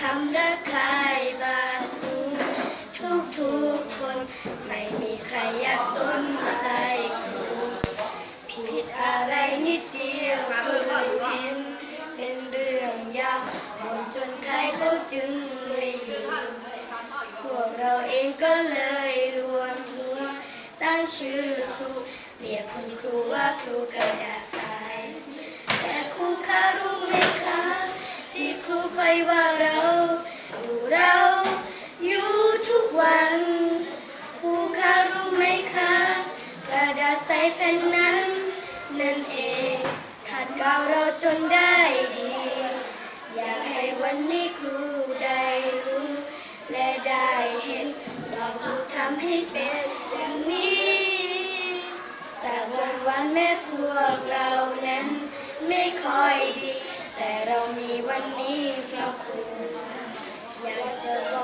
คำระคายบาดทุกทุกๆคน ไม่มีใครอยากสนใจครูผิดอะไรนิดเดียวคือเห็นเป็นเรื่องยาวจนใครเขาจึงไม่อยู่พวกเราเองก็เลยรวมหัวตั้งชื่อครูเรียกคุณครูว่าครูกระดาษทรายแต่ครูคะรู้ไหมคะ ที่ครูคอยว่าเรา ดูเราอยู่ทุกวันครูคะรู้ไหมคะ กระดาษใสแผ่นนั้น นั่นเองขัดเกลาเราจนได้ดี อยากให้วันนี้ครูได้รู้และได้เห็นว่าครูทำให้เป็นอย่างนี้ จากวันวันแม่พวกเรานั้นไม่ค่อยดี แต่เรามีวันนี้เพราะครู อ